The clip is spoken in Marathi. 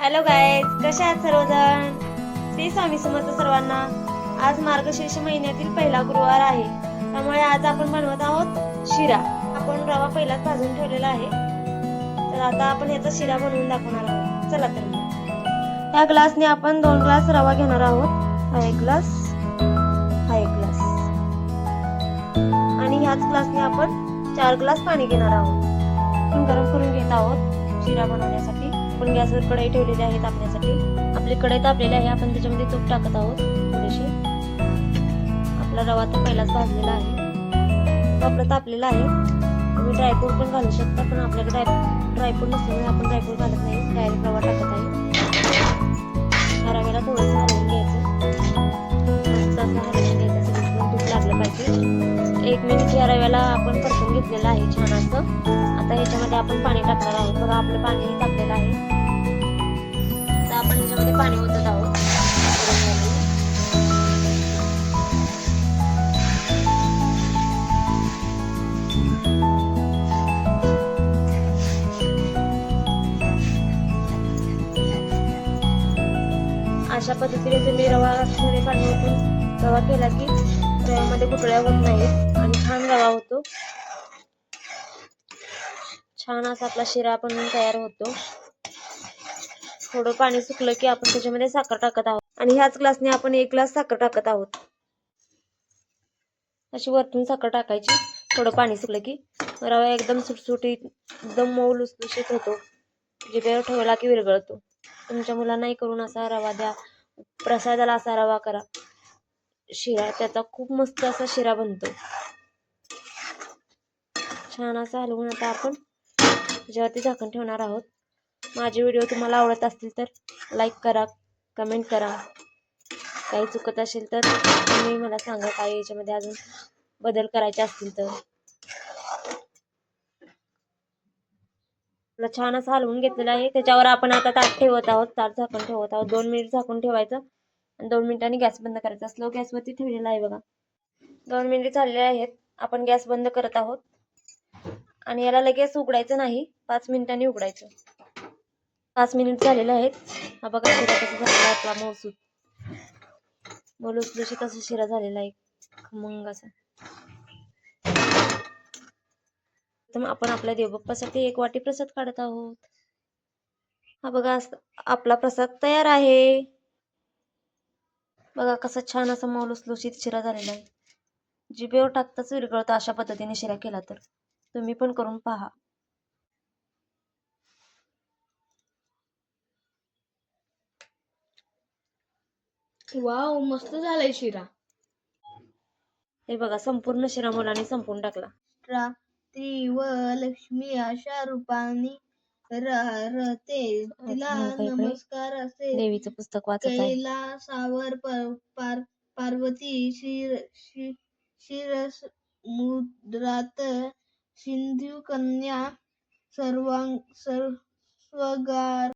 हॅलो गायज कशा आहात सर्वजण? श्री स्वामी समर्थ सर्वांना. आज मार्गशीर्ष महिन्यातील पहिला गुरुवार आहे. त्यामुळे आज आपण बनवत आहोत शिरा. आपण रवा पहिलाच भाजून ठेवलेला आहे. तर आता आपण याचा शिरा बनवून दाखवणार आहोत. चला तर. या ग्लासने आपण दोन ग्लास रवा घेणार आहोत. हा एक ग्लास हा एक ग्लास. आणि ह्याच ग्लासने आपण चार ग्लास पाणी घेणार आहोत. गरम करून घेत आहोत शिरा बनवण्यासाठी. आपण गॅसवर कढई ठेवलेली आहे तापण्यासाठी. आपली कढई तापलेली आहे आपण त्याच्यामध्ये तूप टाकत आहोत थोडीशी. आपला रवा तर पहिलाच भाजलेला आहे. आपला तापलेला आहे. तुम्ही ड्रायफ्रूट पण घालू शकता पण आपल्याकडे ड्राय ड्रायफ्रूट नसल्यामुळे आपण ड्रायफ्रूट घालत नाही. डायरेक्ट रवा टाकत आहे. या रव्याला थोडंसं हलवून घ्यायचं. मस्त असं हलवून घ्यायचं सगळीकडून तूप लागलं पाहिजे. एक मिनिट या रव्याला आपण परतून घेतलेलं आहे छान असं. आता ह्याच्यामध्ये आपण पाणी टाकणार आहोत. बघा आपलं पाणी टाकलेलं आहे. अशा पद्धतीने तुम्ही रवा मध्ये पाणी रवा केला की रव्यामध्ये गुठळ्या होत नाहीत आणि छान रवा होतो. छान असा आपला शिरा पण तयार होतो. थोडं पाणी सुकलं की आपण त्याच्यामध्ये साखर टाकत आहोत. आणि ह्याच ग्लासने आपण एक ग्लास साखर टाकत आहोत. अशी वरतून साखर टाकायची. थोडं पाणी सुकलं की रवा एकदम सुटसुटीत एकदम मऊ लुसलुशीत होतो. म्हणजे जिभेवर ठेवला की विरघळतो. तुमच्या मुलांनाही करून असा रवा द्या प्रसादाला असा रवा करा. शिरा त्याचा खूप मस्त असा शिरा बनतो. छान असा हलवून आता आपण त्याच्यावरती झाकण ठेवणार आहोत. माझे व्हिडिओ तुम्हाला आवडत असतील तर लाईक करा कमेंट करा. काही चुकत असेल तर तुम्ही मला सांगा काय याच्यामध्ये अजून बदल करायचे असतील तर. आपला छान असं हलवून घेतलेला आहे. त्याच्यावर आपण आता ताट ठेवत आहोत ताट झाकून ठेवत आहोत. दोन मिनिट झाकून ठेवायचं आणि दोन मिनिटांनी गॅस बंद करायचा. स्लो गॅसवरती ठेवलेला आहे बघा. दोन मिनिट झालेले आहेत. आपण गॅस बंद करत आहोत. आणि याला लगेच उघडायचं नाही. पाच मिनिटांनी उघडायचं. पाच मिनिट झालेले आहेत. हा बघा शिरा कसा झालेला आपला मोसूद मोलूस मलुसलुशीत असा शिरा झालेला आहे. खमंग असा. तर आपण आपल्या देवबाप्पासाठी एक वाटी प्रसाद काढत आहोत. हा बघा आपला प्रसाद तयार आहे. बघा कसा छान असा मौलुसलुशीत शिरा झालेला आहे. जिभेवर टाकताच विरघळतो अशा पद्धतीने शिरा केला तर. तुम्ही पण करून पहा. वाव मस्त झालाय शिरा. हे बघा संपूर्ण शिरा मुलांनी संपून टाकला. रात्री व लक्ष्मी अशा रूपाने राहते तिला? नमस्कार असे देवीचं पुस्तक वाचत आहे कैलासावर पर- पार- पार्वती शिर शि- शिरस मुद्रात सिंधू कन्या सर्वांग सर्वगार